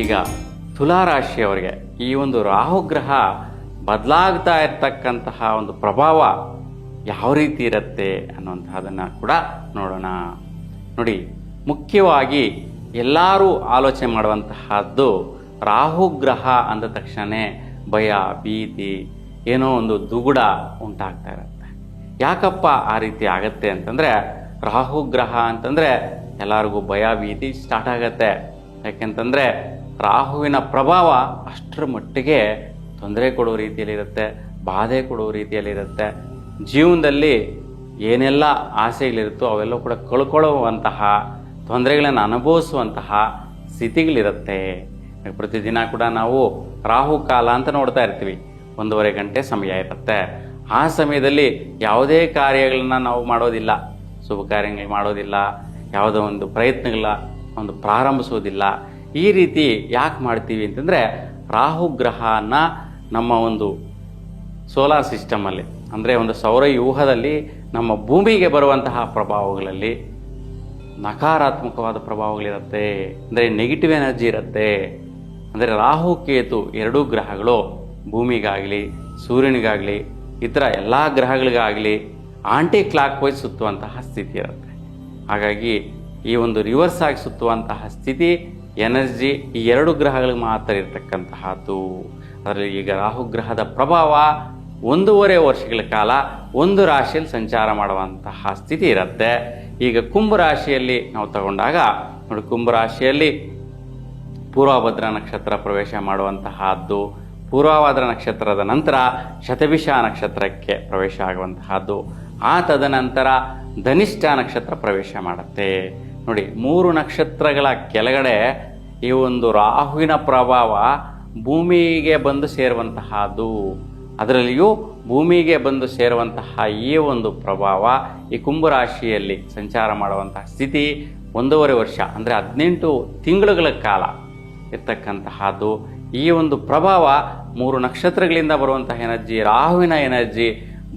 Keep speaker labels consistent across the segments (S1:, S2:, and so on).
S1: ಈಗ ತುಲಾರಾಶಿಯವರಿಗೆ ಈ ಒಂದು ರಾಹುಗ್ರಹ ಬದಲಾಗ್ತಾ ಇರ್ತಕ್ಕಂತಹ ಒಂದು ಪ್ರಭಾವ ಯಾವ ರೀತಿ ಇರುತ್ತೆ ಅನ್ನುವಂತಹದನ್ನು ಕೂಡ ನೋಡೋಣ. ನೋಡಿ, ಮುಖ್ಯವಾಗಿ ಎಲ್ಲರೂ ಆಲೋಚನೆ ಮಾಡುವಂತಹದ್ದು ರಾಹುಗ್ರಹ ಅಂದ ತಕ್ಷಣ ಭಯ, ಭೀತಿ, ಏನೋ ಒಂದು ದುಗುಡ ಉಂಟಾಗ್ತಾ ಇರುತ್ತೆ. ಯಾಕಪ್ಪ ಆ ರೀತಿ ಆಗತ್ತೆ ಅಂತಂದರೆ ರಾಹುಗ್ರಹ ಅಂತಂದರೆ ಎಲ್ಲರಿಗೂ ಭಯ, ಭೀತಿ ಸ್ಟಾರ್ಟ್ ಆಗತ್ತೆ. ಯಾಕೆಂತಂದರೆ ರಾಹುವಿನ ಪ್ರಭಾವ ಅಷ್ಟರ ಮಟ್ಟಿಗೆ ತೊಂದರೆ ಕೊಡೋ ರೀತಿಯಲ್ಲಿರುತ್ತೆ, ಬಾಧೆ ಕೊಡೋ ರೀತಿಯಲ್ಲಿರುತ್ತೆ. ಜೀವನದಲ್ಲಿ ಏನೆಲ್ಲ ಆಸೆಗಳಿರುತ್ತೋ ಅವೆಲ್ಲ ಕೂಡ ಕಳ್ಕೊಳ್ಳುವಂತಹ, ತೊಂದರೆಗಳನ್ನು ಅನುಭವಿಸುವಂತಹ ಸ್ಥಿತಿಗಳಿರುತ್ತೆ. ಪ್ರತಿದಿನ ಕೂಡ ನಾವು ರಾಹು ಕಾಲ ಅಂತ ನೋಡ್ತಾ ಇರ್ತೀವಿ. ಒಂದೂವರೆ ಗಂಟೆ ಸಮಯ ಇರುತ್ತೆ. ಆ ಸಮಯದಲ್ಲಿ ಯಾವುದೇ ಕಾರ್ಯಗಳನ್ನ ನಾವು ಮಾಡೋದಿಲ್ಲ. ಶುಭ ಕಾರ್ಯಗಳು ಮಾಡೋದಿಲ್ಲ. ಯಾವುದೋ ಒಂದು ಪ್ರಯತ್ನಗಳ ಒಂದು ಪ್ರಾರಂಭಿಸೋದಿಲ್ಲ. ಈ ರೀತಿ ಯಾಕೆ ಮಾಡ್ತೀವಿ ಅಂತಂದರೆ ರಾಹುಗ್ರಹನ ನಮ್ಮ ಒಂದು ಸೋಲಾರ್ ಸಿಸ್ಟಮಲ್ಲಿ ಅಂದರೆ ಒಂದು ಸೌರ ವ್ಯೂಹದಲ್ಲಿ ನಮ್ಮ ಭೂಮಿಗೆ ಬರುವಂತಹ ಪ್ರಭಾವಗಳಲ್ಲಿ ನಕಾರಾತ್ಮಕವಾದ ಪ್ರಭಾವಗಳಿರುತ್ತೆ ಅಂದರೆ ನೆಗೆಟಿವ್ ಎನರ್ಜಿ ಇರುತ್ತೆ. ಅಂದರೆ ರಾಹು ಕೇತು ಎರಡೂ ಗ್ರಹಗಳು ಭೂಮಿಗಾಗಲಿ, ಸೂರ್ಯನಿಗಾಗಲಿ, ಇತರ ಎಲ್ಲ ಗ್ರಹಗಳಿಗಾಗಲಿ ಆಂಟಿ ಕ್ಲಾಕ್ ವೈಸ್ ಸುತ್ತುವಂತಹ ಸ್ಥಿತಿ ಇರುತ್ತೆ. ಹಾಗಾಗಿ ಈ ಒಂದು ರಿವರ್ಸ್ ಆಗಿ ಸುತ್ತುವಂತಹ ಸ್ಥಿತಿ ಎನರ್ಜಿ ಈ ಎರಡು ಗ್ರಹಗಳಿಗೆ ಮಾತ್ರ ಇರತಕ್ಕಂತಹದ್ದು. ಅದರಲ್ಲಿ ಈಗ ರಾಹುಗ್ರಹದ ಪ್ರಭಾವ ಒಂದೂವರೆ ವರ್ಷಗಳ ಕಾಲ ಒಂದು ರಾಶಿಯಲ್ಲಿ ಸಂಚಾರ ಮಾಡುವಂತಹ ಸ್ಥಿತಿ ಇರುತ್ತೆ. ಈಗ ಕುಂಭ ರಾಶಿಯಲ್ಲಿ ನಾವು ತಗೊಂಡಾಗ, ನೋಡಿ ಕುಂಭ ರಾಶಿಯಲ್ಲಿ ಪೂರ್ವಭದ್ರ ನಕ್ಷತ್ರ ಪ್ರವೇಶ ಮಾಡುವಂತಹದ್ದು, ಪೂರ್ವಭದ್ರ ನಕ್ಷತ್ರದ ನಂತರ ಶತಭಿಷ ನಕ್ಷತ್ರಕ್ಕೆ ಪ್ರವೇಶ ಆಗುವಂತಹದ್ದು, ಆ ತದನಂತರ ಧನಿಷ್ಠ ನಕ್ಷತ್ರ ಪ್ರವೇಶ ಮಾಡುತ್ತೆ. ನೋಡಿ, ಮೂರು ನಕ್ಷತ್ರಗಳ ಕೆಳಗಡೆ ಈ ಒಂದು ರಾಹುವಿನ ಪ್ರಭಾವ ಭೂಮಿಗೆ ಬಂದು ಸೇರುವಂತಹದ್ದು. ಅದರಲ್ಲಿಯೂ ಭೂಮಿಗೆ ಬಂದು ಸೇರುವಂತಹ ಈ ಒಂದು ಪ್ರಭಾವ ಈ ಕುಂಭರಾಶಿಯಲ್ಲಿ ಸಂಚಾರ ಮಾಡುವಂತಹ ಸ್ಥಿತಿ ಒಂದೂವರೆ ವರ್ಷ, ಅಂದರೆ ಹದಿನೆಂಟು ತಿಂಗಳುಗಳ ಕಾಲ ಇರ್ತಕ್ಕಂತಹದ್ದು. ಈ ಒಂದು ಪ್ರಭಾವ ಮೂರು ನಕ್ಷತ್ರಗಳಿಂದ ಬರುವಂತಹ ಎನರ್ಜಿ, ರಾಹುವಿನ ಎನರ್ಜಿ,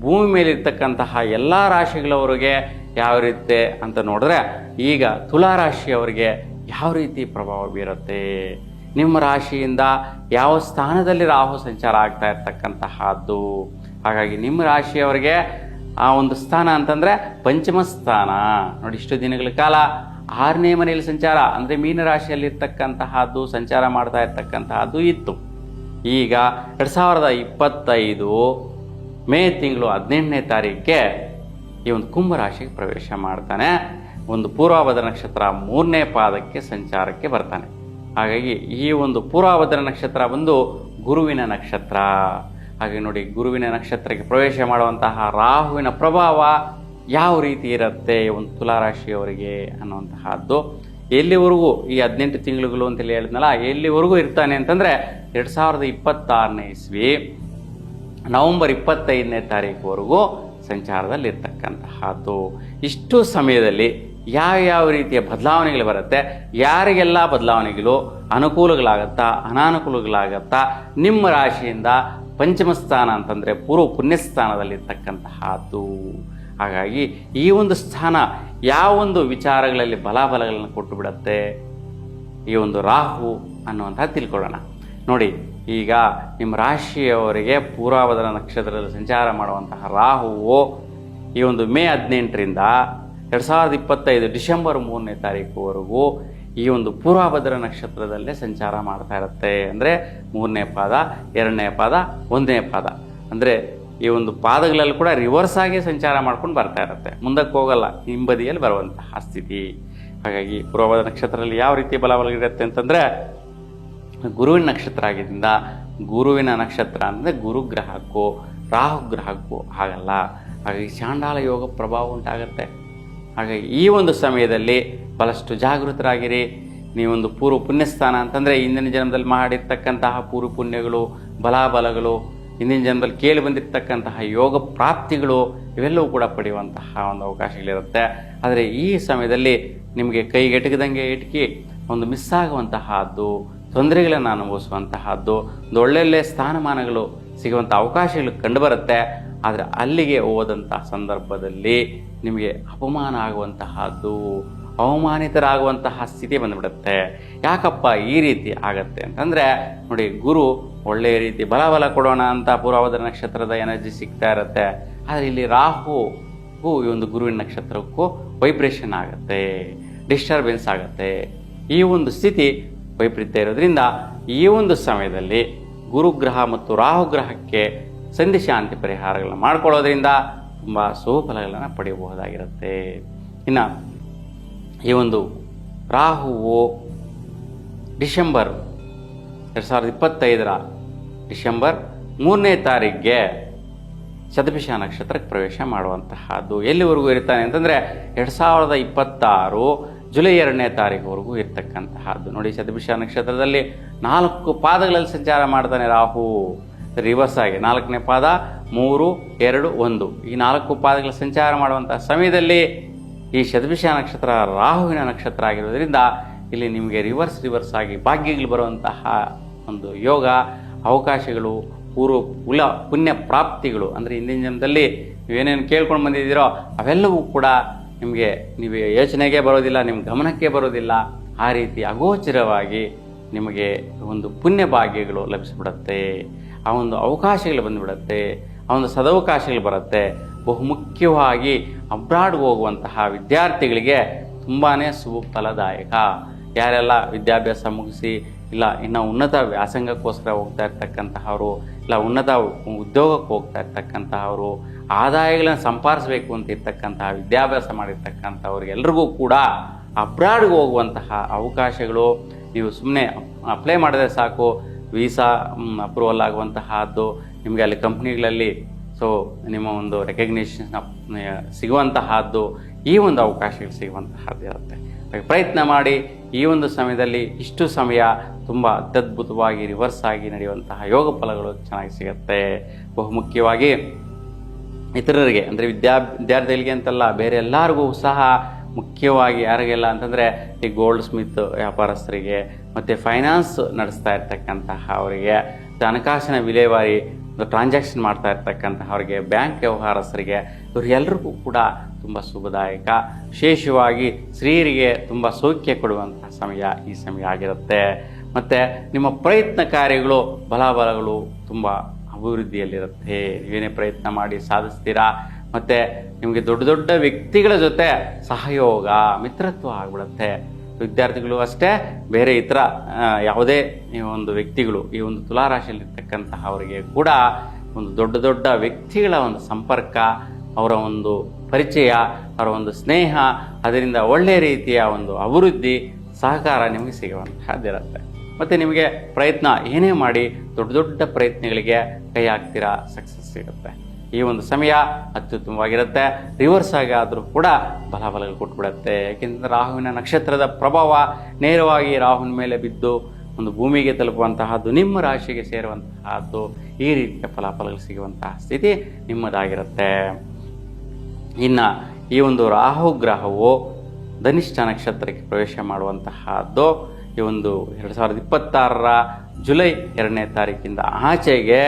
S1: ಭೂಮಿ ಮೇಲಿರ್ತಕ್ಕಂತಹ ಎಲ್ಲ ರಾಶಿಗಳವರಿಗೆ ಯಾವ ರೀತಿ ಅಂತ ನೋಡಿದ್ರೆ ಈಗ ತುಲಾ ರಾಶಿಯವರಿಗೆ ಯಾವ ರೀತಿ ಪ್ರಭಾವ ಬೀರುತ್ತೆ? ನಿಮ್ಮ ರಾಶಿಯಿಂದ ಯಾವ ಸ್ಥಾನದಲ್ಲಿ ರಾಹು ಸಂಚಾರ ಆಗ್ತಾ ಇರ್ತಕ್ಕಂತಹದ್ದು? ಹಾಗಾಗಿ ನಿಮ್ಮ ರಾಶಿಯವರಿಗೆ ಆ ಒಂದು ಸ್ಥಾನ ಅಂತಂದರೆ ಪಂಚಮ ಸ್ಥಾನ. ನೋಡಿ, ಇಷ್ಟು ದಿನಗಳ ಕಾಲ ಆರನೇ ಮನೆಯಲ್ಲಿ ಸಂಚಾರ, ಅಂದರೆ ಮೀನರಾಶಿಯಲ್ಲಿರ್ತಕ್ಕಂತಹದ್ದು ಸಂಚಾರ ಮಾಡ್ತಾ ಇರ್ತಕ್ಕಂತಹದ್ದು ಇತ್ತು. ಈಗ ಎರಡು ಸಾವಿರದ ಇಪ್ಪತ್ತೈದು ಮೇ ತಿಂಗಳು ಹದಿನೆಂಟನೇ ತಾರೀಕಿಗೆ ಈ ಒಂದು ಕುಂಭರಾಶಿಗೆ ಪ್ರವೇಶ ಮಾಡ್ತಾನೆ. ಒಂದು ಪೂರ್ವಭದ್ರ ನಕ್ಷತ್ರ ಮೂರನೇ ಪಾದಕ್ಕೆ ಸಂಚಾರಕ್ಕೆ ಬರ್ತಾನೆ. ಹಾಗಾಗಿ ಈ ಒಂದು ಪೂರ್ವಭದ್ರ ನಕ್ಷತ್ರ ಬಂದು ಗುರುವಿನ ನಕ್ಷತ್ರ. ಹಾಗೆ ನೋಡಿ, ಗುರುವಿನ ನಕ್ಷತ್ರಕ್ಕೆ ಪ್ರವೇಶ ಮಾಡುವಂತಹ ರಾಹುವಿನ ಪ್ರಭಾವ ಯಾವ ರೀತಿ ಇರುತ್ತೆ ಒಂದು ತುಲಾರಾಶಿಯವರಿಗೆ ಅನ್ನುವಂತಹದ್ದು. ಎಲ್ಲಿವರೆಗೂ ಈ ಹದಿನೆಂಟು ತಿಂಗಳುಗಳು ಅಂತೇಳಿ ಹೇಳಿದ್ನಲ್ಲ, ಎಲ್ಲಿವರೆಗೂ ಇರ್ತಾನೆ ಅಂತಂದರೆ ಎರಡು ಸಾವಿರದ ಇಪ್ಪತ್ತಾರನೇ ಇಸ್ವಿ, ನವಂಬರ್ ಇಪ್ಪತ್ತೈದನೇ ತಾರೀಕುವರೆಗೂ ಸಂಚಾರದಲ್ಲಿ ಇರ್ತಕ್ಕಂತಹದ್ದು ಇಷ್ಟು ಸಮಯದಲ್ಲಿ ಯಾವ ಯಾವ ರೀತಿಯ ಬದಲಾವಣೆಗಳು ಬರುತ್ತೆ, ಯಾರಿಗೆಲ್ಲ ಬದಲಾವಣೆಗಳು ಅನುಕೂಲಗಳಾಗತ್ತಾ, ಅನಾನುಕೂಲಗಳಾಗತ್ತಾ, ನಿಮ್ಮ ರಾಶಿಯಿಂದ ಪಂಚಮ ಸ್ಥಾನ ಅಂತಂದರೆ ಪೂರ್ವ ಪುಣ್ಯಸ್ಥಾನದಲ್ಲಿರ್ತಕ್ಕಂತಹದ್ದು ಹಾಗಾಗಿ ಈ ಒಂದು ಸ್ಥಾನ ಯಾವ ಒಂದು ವಿಚಾರಗಳಲ್ಲಿ ಬಲಾಬಲಗಳನ್ನು ಕೊಟ್ಟು ಬಿಡುತ್ತೆ? ಈ ಒಂದು ರಾಹು ಅನ್ನುವಂಥ ತಿಳ್ಕೊಳ್ಳೋಣ. ನೋಡಿ ಈಗ ನಿಮ್ಮ ರಾಶಿಯವರಿಗೆ ಪೂರ್ವಭದ್ರ ನಕ್ಷತ್ರದಲ್ಲಿ ಸಂಚಾರ ಮಾಡುವಂತಹ ರಾಹುವು ಈ ಒಂದು ಮೇ ಹದಿನೆಂಟರಿಂದ ಎರಡು ಸಾವಿರದ ಇಪ್ಪತ್ತೈದು ಡಿಸೆಂಬರ್ ಮೂರನೇ ತಾರೀಕುವರೆಗೂ ಈ ಒಂದು ಪೂರ್ವಭದ್ರ ನಕ್ಷತ್ರದಲ್ಲೇ ಸಂಚಾರ ಮಾಡ್ತಾ ಇರುತ್ತೆ. ಅಂದರೆ ಮೂರನೇ ಪಾದ, ಎರಡನೇ ಪಾದ, ಒಂದನೇ ಪಾದ. ಅಂದರೆ ಈ ಒಂದು ಪಾದಗಳಲ್ಲಿ ಕೂಡ ರಿವರ್ಸ್ ಆಗಿ ಸಂಚಾರ ಮಾಡ್ಕೊಂಡು ಬರ್ತಾ ಇರುತ್ತೆ. ಮುಂದಕ್ಕೆ ಹೋಗಲ್ಲ, ಹಿಂಬದಿಯಲ್ಲಿ ಬರುವಂತಹ ಸ್ಥಿತಿ. ಹಾಗಾಗಿ ಪೂರ್ವಭದ್ರ ನಕ್ಷತ್ರದಲ್ಲಿ ಯಾವ ರೀತಿ ಬಲಬಲಗಿರುತ್ತೆ ಅಂತಂದರೆ ಗುರುವಿನ ನಕ್ಷತ್ರ ಆಗಿದ್ದರಿಂದ ಗುರುವಿನ ನಕ್ಷತ್ರ ಅಂದರೆ ಗುರುಗ್ರಹಕ್ಕೂ ರಾಹುಗ್ರಹಕ್ಕೂ ಆಗಲ್ಲ ಹಾಗಾಗಿ ಚಾಂಡಾಲ ಯೋಗ ಪ್ರಭಾವ ಉಂಟಾಗುತ್ತೆ. ಹಾಗಾಗಿ ಈ ಒಂದು ಸಮಯದಲ್ಲಿ ಬಹಳಷ್ಟು ಜಾಗೃತರಾಗಿರಿ. ನೀವೊಂದು ಪೂರ್ವ ಪುಣ್ಯಸ್ಥಾನ ಅಂತಂದರೆ ಹಿಂದಿನ ಜನ್ಮದಲ್ಲಿ ಮಾಡಿರ್ತಕ್ಕಂತಹ ಪೂರ್ವ ಪುಣ್ಯಗಳು, ಬಲಾಬಲಗಳು, ಹಿಂದಿನ ಜನ್ಮದಲ್ಲಿ ಕೇಳಿ ಬಂದಿರತಕ್ಕಂತಹ ಯೋಗ ಪ್ರಾಪ್ತಿಗಳು ಇವೆಲ್ಲವೂ ಕೂಡ ಪಡೆಯುವಂತಹ ಒಂದು ಅವಕಾಶಗಳಿರುತ್ತೆ. ಆದರೆ ಈ ಸಮಯದಲ್ಲಿ ನಿಮಗೆ ಕೈಗೆಟಕದಂಗೆ ಇಟ್ಕಿ ಒಂದು ಮಿಸ್ ಆಗುವಂತಹದ್ದು ತೊಂದರೆಗಳನ್ನು ಅನುಭವಿಸುವಂತಹದ್ದು ಒಂದು ಒಳ್ಳೊಳ್ಳೆ ಸ್ಥಾನಮಾನಗಳು ಸಿಗುವಂಥ ಅವಕಾಶಗಳು ಕಂಡುಬರುತ್ತೆ. ಆದರೆ ಅಲ್ಲಿಗೆ ಹೋದಂಥ ಸಂದರ್ಭದಲ್ಲಿ ನಿಮಗೆ ಅಪಮಾನ ಆಗುವಂತಹದ್ದು, ಅವಮಾನಿತರಾಗುವಂತಹ ಸ್ಥಿತಿ ಬಂದುಬಿಡುತ್ತೆ. ಯಾಕಪ್ಪ ಈ ರೀತಿ ಆಗತ್ತೆ ಅಂತಂದರೆ, ನೋಡಿ ಗುರು ಒಳ್ಳೆಯ ರೀತಿ ಬಲ ಬಲ ಕೊಡೋಣ ಅಂತ ಪೂರ್ವಭದ್ರ ನಕ್ಷತ್ರದ ಎನರ್ಜಿ ಸಿಗ್ತಾ ಇರುತ್ತೆ. ಆದರೆ ಇಲ್ಲಿ ರಾಹುಗೂ ಈ ಒಂದು ಗುರುವಿನ ನಕ್ಷತ್ರಕ್ಕೂ ವೈಬ್ರೇಷನ್ ಆಗುತ್ತೆ, ಡಿಸ್ಟರ್ಬೆನ್ಸ್ ಆಗುತ್ತೆ. ಈ ಒಂದು ಸ್ಥಿತಿ ವೈಪರೀತ್ಯ ಇರೋದ್ರಿಂದ ಈ ಒಂದು ಸಮಯದಲ್ಲಿ ಗುರುಗ್ರಹ ಮತ್ತು ರಾಹುಗ್ರಹಕ್ಕೆ ಸಂಧಿ ಶಾಂತಿ ಪರಿಹಾರಗಳನ್ನ ಮಾಡ್ಕೊಳ್ಳೋದ್ರಿಂದ ತುಂಬ ಸುಫಲಗಳನ್ನು ಪಡೆಯಬಹುದಾಗಿರುತ್ತೆ. ಇನ್ನು ಈ ಒಂದು ರಾಹುವು ಡಿಸೆಂಬರ್ ಎರಡು ಸಾವಿರದ ಇಪ್ಪತ್ತೈದರ ಡಿಸೆಂಬರ್ ಮೂರನೇ ತಾರೀಕಿಗೆ ಶತಭಿಷ ನಕ್ಷತ್ರಕ್ಕೆ ಪ್ರವೇಶ ಮಾಡುವಂತಹದ್ದು. ಎಲ್ಲಿವರೆಗೂ ಇರ್ತಾನೆ ಅಂತಂದರೆ ಎರಡು ಸಾವಿರದ ಇಪ್ಪತ್ತಾರು ಜುಲೈ ಎರಡನೇ ತಾರೀಕುವರೆಗೂ ಇರ್ತಕ್ಕಂತಹದ್ದು. ನೋಡಿ, ಶತಭಿಷ ನಕ್ಷತ್ರದಲ್ಲಿ ನಾಲ್ಕು ಪಾದಗಳಲ್ಲಿ ಸಂಚಾರ ಮಾಡ್ತಾನೆ ರಾಹು. ರಿವರ್ಸ್ ಆಗಿ ನಾಲ್ಕನೇ ಪಾದ, ಮೂರು, ಎರಡು, ಒಂದು. ಈ ನಾಲ್ಕು ಪಾದಗಳ ಸಂಚಾರ ಮಾಡುವಂತಹ ಸಮಯದಲ್ಲಿ ಈ ಶತಭಿಷ ನಕ್ಷತ್ರ ರಾಹುವಿನ ನಕ್ಷತ್ರ ಆಗಿರೋದ್ರಿಂದ ಇಲ್ಲಿ ನಿಮಗೆ ರಿವರ್ಸ್ ರಿವರ್ಸ್ ಆಗಿ ಭಾಗ್ಯಗಳು ಬರುವಂತಹ ಒಂದು ಯೋಗ, ಅವಕಾಶಗಳು, ಪೂರ್ವ ಕುಲ, ಪುಣ್ಯ ಪ್ರಾಪ್ತಿಗಳು. ಅಂದರೆ ಹಿಂದಿನ ಜನ್ಮದಲ್ಲಿ ನೀವೇನೇನು ಕೇಳ್ಕೊಂಡು ಬಂದಿದ್ದೀರೋ, ಅವೆಲ್ಲವೂ ಕೂಡ ನಿಮಗೆ ನೀವು ಯೋಚನೆಗೆ ಬರೋದಿಲ್ಲ ನಿಮ್ಮ ಗಮನಕ್ಕೆ ಬರೋದಿಲ್ಲ, ಆ ರೀತಿ ಅಗೋಚರವಾಗಿ ನಿಮಗೆ ಒಂದು ಪುಣ್ಯ ಭಾಗ್ಯಗಳು ಲಭಿಸಿಬಿಡುತ್ತೆ. ಆ ಒಂದು ಅವಕಾಶಗಳು ಬಂದುಬಿಡುತ್ತೆ. ಆ ಒಂದು ಸದವಕಾಶಗಳು ಬರುತ್ತೆ. ಬಹುಮುಖ್ಯವಾಗಿ ಅಬ್ರಾಡ್ಗೆ ಹೋಗುವಂತಹ ವಿದ್ಯಾರ್ಥಿಗಳಿಗೆ ತುಂಬಾ ಶುಭ ಫಲದಾಯಕ ಯಾರೆಲ್ಲ ವಿದ್ಯಾಭ್ಯಾಸ ಮುಗಿಸಿ ಇಲ್ಲ, ಇನ್ನು ಉನ್ನತ ವ್ಯಾಸಂಗಕ್ಕೋಸ್ಕರ ಹೋಗ್ತಾ ಇರ್ತಕ್ಕಂತಹವರು, ಇಲ್ಲ, ಉನ್ನತ ಉದ್ಯೋಗಕ್ಕೆ ಹೋಗ್ತಾ ಇರ್ತಕ್ಕಂತಹವರು, ಆದಾಯಗಳನ್ನು ಸಂಪಾದಿಸಬೇಕು ಅಂತ ಇರ್ತಕ್ಕಂತಹ ವಿದ್ಯಾಭ್ಯಾಸ ಮಾಡಿರ್ತಕ್ಕಂಥವ್ರಿಗೆಲ್ರಿಗೂ ಕೂಡ ಅಬ್ರಾಡ್ಗೆ ಹೋಗುವಂತಹ ಅವಕಾಶಗಳು ನೀವು ಸುಮ್ಮನೆ ಅಪ್ಲೈ ಮಾಡಿದ್ರೆ ಸಾಕು. ವೀಸಾ ಅಪ್ರೂವಲ್ ಆಗುವಂತಹದ್ದು, ನಿಮಗೆ ಅಲ್ಲಿ ಕಂಪ್ನಿಗಳಲ್ಲಿ ಸೊ ನಿಮ್ಮ ಒಂದು ರೆಕಗ್ನೇಷನ್ ಸಿಗುವಂತಹದ್ದು, ಈ ಒಂದು ಅವಕಾಶಗಳು ಸಿಗುವಂತಹದ್ದು ಇರುತ್ತೆ ಪ್ರಯತ್ನ ಮಾಡಿ ಈ ಒಂದು ಸಮಯದಲ್ಲಿ ಇಷ್ಟು ಸಮಯ ತುಂಬ ಅತ್ಯದ್ಭುತವಾಗಿ ರಿವರ್ಸ್ ಆಗಿ ನಡೆಯುವಂತಹ ಯೋಗ ಫಲಗಳು ಚೆನ್ನಾಗಿ ಸಿಗುತ್ತೆ. ಬಹುಮುಖ್ಯವಾಗಿ ಇತರರಿಗೆ, ಅಂದರೆ ವಿದ್ಯಾ ವಿದ್ಯಾರ್ಥಿಗಳಿಗೆ ಅಂತಲ್ಲ, ಬೇರೆ ಎಲ್ಲರಿಗೂ ಸಹ ಮುಖ್ಯವಾಗಿ ಯಾರಿಗೆಲ್ಲ ಅಂತಂದರೆ ಈ ಗೋಲ್ಡ್ ಸ್ಮಿತ್ ವ್ಯಾಪಾರಸ್ಥರಿಗೆ, ಮತ್ತು ಫೈನಾನ್ಸ್ ನಡೆಸ್ತಾ ಇರ್ತಕ್ಕಂತಹ ಅವರಿಗೆ ಹಣಕಾಸಿನ ವಿಲೇವಾರಿ ಟ್ರಾನ್ಸಾಕ್ಷನ್ ಮಾಡ್ತಾ ಇರ್ತಕ್ಕಂತಹವ್ರಿಗೆ ಬ್ಯಾಂಕ್ ವ್ಯವಹಾರಸ್ಥರಿಗೆ ಇವರಿಗೆಲ್ಲರಿಗೂ ಕೂಡ ತುಂಬ ಶುಭದಾಯಕ. ವಿಶೇಷವಾಗಿ ಸ್ತ್ರೀಯರಿಗೆ ತುಂಬ ಸೌಖ್ಯ ಕೊಡುವಂತಹ ಸಮಯ ಈ ಸಮಯ ಆಗಿರುತ್ತೆ. ಮತ್ತು ನಿಮ್ಮ ಪ್ರಯತ್ನ ಕಾರ್ಯಗಳು, ಬಲಾಬಲಗಳು ತುಂಬ ಅಭಿವೃದ್ಧಿಯಲ್ಲಿರುತ್ತೆ. ನೀವೇನೇ ಪ್ರಯತ್ನ ಮಾಡಿ ಸಾಧಿಸ್ತೀರಾ? ಮತ್ತು ನಿಮಗೆ ದೊಡ್ಡ ದೊಡ್ಡ ವ್ಯಕ್ತಿಗಳ ಜೊತೆ ಸಹಯೋಗ, ಮಿತ್ರತ್ವ ಆಗ್ಬಿಡುತ್ತೆ. ವಿದ್ಯಾರ್ಥಿಗಳು ಅಷ್ಟೇ, ಬೇರೆ ಇತರ ಯಾವುದೇ ಈ ಒಂದು ವ್ಯಕ್ತಿಗಳು, ಈ ಒಂದು ತುಲಾರಾಶಿಯಲ್ಲಿರ್ತಕ್ಕಂತಹ ಅವರಿಗೆ ಕೂಡ ಒಂದು ದೊಡ್ಡ ದೊಡ್ಡ ವ್ಯಕ್ತಿಗಳ ಒಂದು ಸಂಪರ್ಕ, ಅವರ ಒಂದು ಪರಿಚಯ, ಅವರ ಒಂದು ಸ್ನೇಹ, ಅದರಿಂದ ಒಳ್ಳೆಯ ರೀತಿಯ ಒಂದು ಅಭಿವೃದ್ಧಿ, ಸಹಕಾರ ನಿಮಗೆ ಸಿಗುವಂತಹದ್ದಿರುತ್ತೆ ಮತ್ತು ನಿಮಗೆ ಪ್ರಯತ್ನ ಏನೇ ಮಾಡಿ ದೊಡ್ಡ ದೊಡ್ಡ ಪ್ರಯತ್ನಗಳಿಗೆ ಕೈ ಹಾಕ್ತೀರಾ ಸಕ್ಸಸ್ ಸಿಗುತ್ತೆ. ಈ ಒಂದು ಸಮಯ ಅತ್ಯುತ್ತಮವಾಗಿರುತ್ತೆ. ರಿವರ್ಸ್ ಆಗಿ ಆದರೂ ಕೂಡ ಬಲಬಲಗಳು ಕೊಟ್ಬಿಡುತ್ತೆ. ಯಾಕೆಂದರೆ ರಾಹುವಿನ ನಕ್ಷತ್ರದ ಪ್ರಭಾವ ನೇರವಾಗಿ ರಾಹುವಿನ ಮೇಲೆ ಬಿದ್ದು ಒಂದು ಭೂಮಿಗೆ ತಲುಪುವಂತಹದ್ದು ನಿಮ್ಮ ರಾಶಿಗೆ ಸೇರುವಂತಹದ್ದು ಈ ರೀತಿಯ ಫಲಾಫಲಗಳು ಸಿಗುವಂತಹ ಸ್ಥಿತಿ ನಿಮ್ಮದಾಗಿರುತ್ತೆ. ಇನ್ನು ಈ ಒಂದು ರಾಹು ಗ್ರಹವು ಧನಿಷ್ಠ ನಕ್ಷತ್ರಕ್ಕೆ ಪ್ರವೇಶ ಮಾಡುವಂತಹದ್ದು ಈ ಒಂದು ಎರಡು ಸಾವಿರದ ಇಪ್ಪತ್ತಾರರ ಜುಲೈ ಎರಡನೇ ತಾರೀಕಿಂದ ಆಚೆಗೆ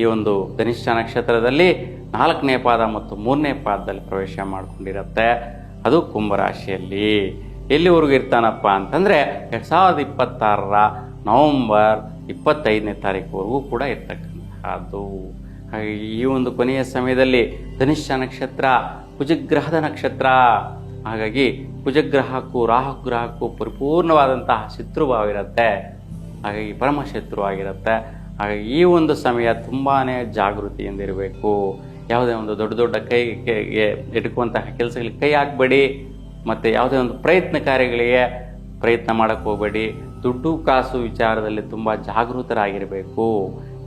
S1: ಈ ಒಂದು ಧನಿಷ್ಠ ನಕ್ಷತ್ರದಲ್ಲಿ ನಾಲ್ಕನೇ ಪಾದ ಮತ್ತು ಮೂರನೇ ಪಾದದಲ್ಲಿ ಪ್ರವೇಶ ಮಾಡಿಕೊಂಡಿರುತ್ತೆ. ಅದು ಕುಂಭರಾಶಿಯಲ್ಲಿ. ಎಲ್ಲಿವರೆಗೂ ಇರ್ತಾನಪ್ಪ ಅಂತಂದರೆ ಎರಡು ಸಾವಿರದ ಇಪ್ಪತ್ತಾರರ ನವಂಬರ್ ಇಪ್ಪತ್ತೈದನೇ ತಾರೀಕುವರೆಗೂ ಕೂಡ ಇರ್ತಕ್ಕಂತಹದ್ದು ಹಾಗೆ ಈ ಒಂದು ಕೊನೆಯ ಸಮಯದಲ್ಲಿ ಧನಿಷ್ಠ ನಕ್ಷತ್ರ ಕುಜಗ್ರಹದ ನಕ್ಷತ್ರ. ಹಾಗಾಗಿ ಕುಜಗ್ರಹಕ್ಕೂ ರಾಹುಗ್ರಹಕ್ಕೂ ಪರಿಪೂರ್ಣವಾದಂತಹ ಶತ್ರುವಾಗಿರುತ್ತೆ. ಹಾಗಾಗಿ ಪರಮ ಶತ್ರು ಆಗಿರುತ್ತೆ ಹಾಗಾಗಿ ಈ ಒಂದು ಸಮಯ ತುಂಬಾ ಜಾಗೃತಿಯಿಂದ ಇರಬೇಕು ಯಾವುದೇ ಒಂದು ದೊಡ್ಡ ದೊಡ್ಡ ಕೈಗೆ ಇಟ್ಕುವಂತಹ ಕೆಲಸಗಳಿಗೆ ಕೈ ಹಾಕಬೇಡಿ. ಮತ್ತು ಯಾವುದೇ ಒಂದು ಪ್ರಯತ್ನ ಕಾರ್ಯಗಳಿಗೆ ಪ್ರಯತ್ನ ಮಾಡೋಕ್ಕೆ ಹೋಗಬೇಡಿ. ದುಡ್ಡು ಕಾಸು ವಿಚಾರದಲ್ಲಿ ತುಂಬ ಜಾಗೃತರಾಗಿರಬೇಕು.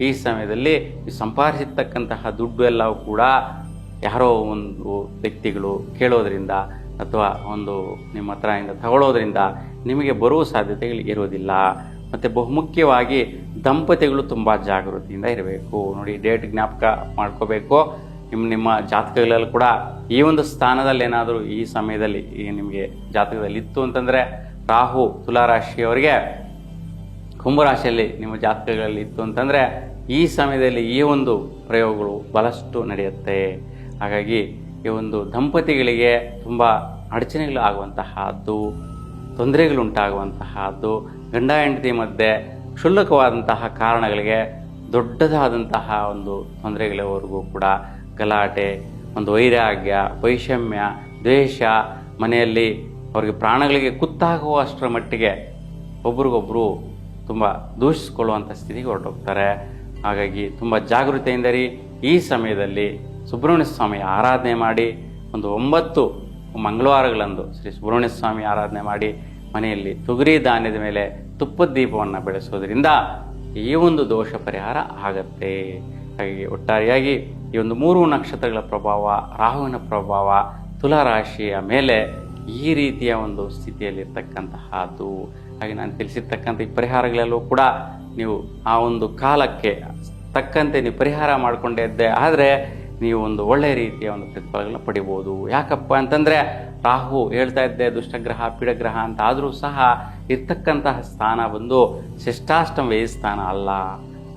S1: ಈ ಸಮಯದಲ್ಲಿ ಸಂಪಾದಿಸಿರ್ತಕ್ಕಂತಹ ದುಡ್ಡು ಎಲ್ಲವೂ ಕೂಡ ಯಾರೋ ಒಂದು ವ್ಯಕ್ತಿಗಳು ಕೇಳೋದ್ರಿಂದ ಅಥವಾ ಒಂದು ನಿಮ್ಮ ಹತ್ರ ಇಂದ ತಗೊಳ್ಳೋದ್ರಿಂದ ನಿಮಗೆ ಬರುವ ಸಾಧ್ಯತೆಗಳು ಇರೋದಿಲ್ಲ ಮತ್ತು ಬಹುಮುಖ್ಯವಾಗಿ ದಂಪತಿಗಳು ತುಂಬ ಜಾಗೃತಿಯಿಂದ ಇರಬೇಕು. ನೋಡಿ, ಡೇಟ್ ಜ್ಞಾಪಕ ಮಾಡ್ಕೋಬೇಕು. ನಿಮ್ಮ ನಿಮ್ಮ ಜಾತಕಗಳಲ್ಲಿ ಕೂಡ ಈ ಒಂದು ಸ್ಥಾನದಲ್ಲಿ ಏನಾದರೂ ಈ ಸಮಯದಲ್ಲಿ ನಿಮಗೆ ಜಾತಕದಲ್ಲಿ ಇತ್ತು ಅಂತಂದರೆ ರಾಹು ತುಲಾರಾಶಿಯವರಿಗೆ ಕುಂಭರಾಶಿಯಲ್ಲಿ ನಿಮ್ಮ ಜಾತಕಗಳಲ್ಲಿ ಇತ್ತು ಅಂತಂದರೆ ಈ ಸಮಯದಲ್ಲಿ ಈ ಒಂದು ಪ್ರಯೋಗಗಳು ಬಹಳಷ್ಟು ನಡೆಯುತ್ತೆ. ಹಾಗಾಗಿ ಈ ಒಂದು ದಂಪತಿಗಳಿಗೆ ತುಂಬ ಅಡಚಣೆಗಳು ಆಗುವಂತಹದ್ದು, ತೊಂದರೆಗಳುಂಟಾಗುವಂತಹದ್ದು, ಗಂಡ ಹೆಂಡತಿ ಮಧ್ಯೆ ಕ್ಷುಲ್ಲಕವಾದಂತಹ ಕಾರಣಗಳಿಗೆ ದೊಡ್ಡದಾದಂತಹ ಒಂದು ತೊಂದರೆಗಳವರೆಗೂ ಕೂಡ ಗಲಾಟೆ, ಒಂದು ವೈರಾಗ್ಯ, ವೈಷಮ್ಯ, ದ್ವೇಷ, ಮನೆಯಲ್ಲಿ ಅವರಿಗೆ ಪ್ರಾಣಗಳಿಗೆ ಕುತ್ತಾಗುವಷ್ಟರ ಮಟ್ಟಿಗೆ ಒಬ್ರಿಗೊಬ್ಬರು ತುಂಬ ದೂಷಿಸಿಕೊಳ್ಳುವಂಥ ಸ್ಥಿತಿಗೆ ಹೊರಟೋಗ್ತಾರೆ. ಹಾಗಾಗಿ ತುಂಬ ಜಾಗೃತೆಯಿಂದರಿ. ಈ ಸಮಯದಲ್ಲಿ ಸುಬ್ರಹ್ಮಣ್ಯ ಸ್ವಾಮಿ ಆರಾಧನೆ ಮಾಡಿ ಒಂದು ಒಂಬತ್ತು ಮಂಗಳವಾರಗಳಂದು ಶ್ರೀ ಸುಬ್ರಹ್ಮಣ್ಯ ಸ್ವಾಮಿ ಆರಾಧನೆ ಮಾಡಿ ಮನೆಯಲ್ಲಿ ತೊಗರಿ ಧಾನ್ಯದ ಮೇಲೆ ತುಪ್ಪದ ದೀಪವನ್ನು ಬೆಳೆಸೋದ್ರಿಂದ ಈ ಒಂದು ದೋಷ ಪರಿಹಾರ ಆಗತ್ತೆ. ಹಾಗಾಗಿ ಒಟ್ಟಾರೆಯಾಗಿ ಈ ಒಂದು ಮೂರು ನಕ್ಷತ್ರಗಳ ಪ್ರಭಾವ, ರಾಹುವಿನ ಪ್ರಭಾವ ತುಲಾ ರಾಶಿಯ ಮೇಲೆ ಈ ರೀತಿಯ ಒಂದು ಸ್ಥಿತಿಯಲ್ಲಿರ್ತಕ್ಕಂತಹದ್ದು. ಹಾಗೆ ನಾನು ತಿಳಿಸಿರ್ತಕ್ಕಂಥ ಈ ಪರಿಹಾರಗಳೆಲ್ಲವೂ ಕೂಡ ನೀವು ಆ ಒಂದು ಕಾಲಕ್ಕೆ ತಕ್ಕಂತೆ ನೀವು ಪರಿಹಾರ ಮಾಡಿಕೊಂಡೇ ಇದ್ದೆ. ಆದರೆ ನೀವು ಒಂದು ಒಳ್ಳೆಯ ರೀತಿಯ ಒಂದು ಪ್ರತಿಫಲಗಳನ್ನ ಪಡಿಬೋದು. ಯಾಕಪ್ಪ ಅಂತಂದರೆ ರಾಹು ಹೇಳ್ತಾ ಇದ್ದೆ, ದುಷ್ಟಗ್ರಹ, ಪೀಡಗ್ರಹ ಅಂತ ಆದರೂ ಸಹ ಇರ್ತಕ್ಕಂತಹ ಸ್ಥಾನ ಬಂದು ಶ್ರೇಷ್ಠಾಷ್ಟಮ ವ್ಯಯ ಸ್ಥಾನ ಅಲ್ಲ,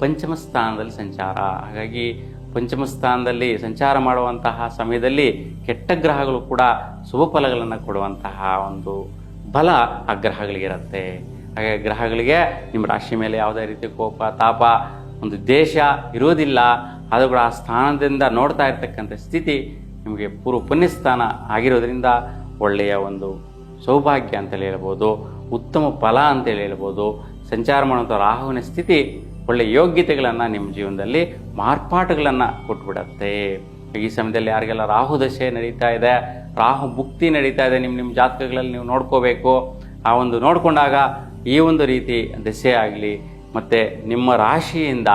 S1: ಪಂಚಮ ಸ್ಥಾನದಲ್ಲಿ ಸಂಚಾರ. ಹಾಗಾಗಿ ಪಂಚಮ ಸ್ಥಾನದಲ್ಲಿ ಸಂಚಾರ ಮಾಡುವಂತಹ ಸಮಯದಲ್ಲಿ ಕೆಟ್ಟ ಗ್ರಹಗಳು ಕೂಡ ಶುಭ ಫಲಗಳನ್ನು ಕೊಡುವಂತಹ ಒಂದು ಬಲ ಆ ಗ್ರಹಗಳಿಗಿರುತ್ತೆ ಹಾಗೆ ಗ್ರಹಗಳಿಗೆ ನಿಮ್ಮ ರಾಶಿ ಮೇಲೆ ಯಾವುದೇ ರೀತಿ ಕೋಪ, ತಾಪ, ಒಂದು ದೇಶ ಇರೋದಿಲ್ಲ ಅದು ಕೂಡ ಆ ಸ್ಥಾನದಿಂದ ನೋಡ್ತಾ ಇರ್ತಕ್ಕಂಥ ಸ್ಥಿತಿ ನಿಮಗೆ ಪೂರ್ವ ಪುಣ್ಯಸ್ಥಾನ ಆಗಿರೋದ್ರಿಂದ ಒಳ್ಳೆಯ ಒಂದು ಸೌಭಾಗ್ಯ ಅಂತೇಳಿ ಹೇಳ್ಬೋದು, ಉತ್ತಮ ಫಲ ಅಂತೇಳಿ ಹೇಳ್ಬೋದು, ಸಂಚಾರ ಮಾಡುವಂಥ ರಾಹುವಿನ ಸ್ಥಿತಿ ಒಳ್ಳೆಯ ಯೋಗ್ಯತೆಗಳನ್ನು ನಿಮ್ಮ ಜೀವನದಲ್ಲಿ ಮಾರ್ಪಾಟುಗಳನ್ನು ಕೊಟ್ಬಿಡತ್ತೆ. ಈ ಸಮಯದಲ್ಲಿ ಯಾರಿಗೆಲ್ಲ ರಾಹು ದಶೆ ನಡೀತಾ ಇದೆ, ರಾಹು ಮುಕ್ತಿ ನಡೀತಾ ಇದೆ ನಿಮ್ಮ ನಿಮ್ಮ ಜಾತಕಗಳಲ್ಲಿ ನೀವು ನೋಡ್ಕೋಬೇಕು. ಆ ಒಂದು ನೋಡಿಕೊಂಡಾಗ ಈ ಒಂದು ರೀತಿ ದಶೆ ಆಗಲಿ, ಮತ್ತು ನಿಮ್ಮ ರಾಶಿಯಿಂದ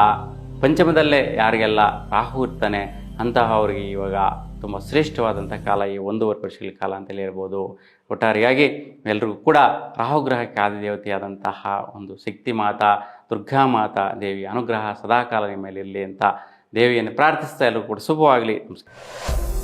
S1: ಪಂಚಮದಲ್ಲೇ ಯಾರಿಗೆಲ್ಲ ರಾಹು ಇರ್ತಾನೆ ಅಂತಹ ಅವರಿಗೆ ಇವಾಗ ತುಂಬ ಶ್ರೇಷ್ಠವಾದಂಥ ಕಾಲ ಈ ಒಂದೂವರೆ ವರ್ಷಗಳ ಕಾಲ ಅಂತೇಳಿ ಹೇಳ್ಬೋದು. ಒಟ್ಟಾರೆಯಾಗಿ ಎಲ್ರಿಗೂ ಕೂಡ ರಾಹುಗ್ರಹಕ್ಕೆ ಆದಿದೇವತೆಯಾದಂತಹ ಒಂದು ಶಕ್ತಿ ಮಾತಾ, ದುರ್ಗಾ ಮಾತಾ ದೇವಿ ಅನುಗ್ರಹ ಸದಾಕಾಲ ನಿಮ್ಮ ಮೇಲೆ ಇರಲಿ ಅಂತ ದೇವಿಯನ್ನು ಪ್ರಾರ್ಥಿಸ್ತಾ ಎಲ್ಲರೂ ಕೂಡ ಶುಭವಾಗಲಿ. ನಮಸ್ಕಾರ.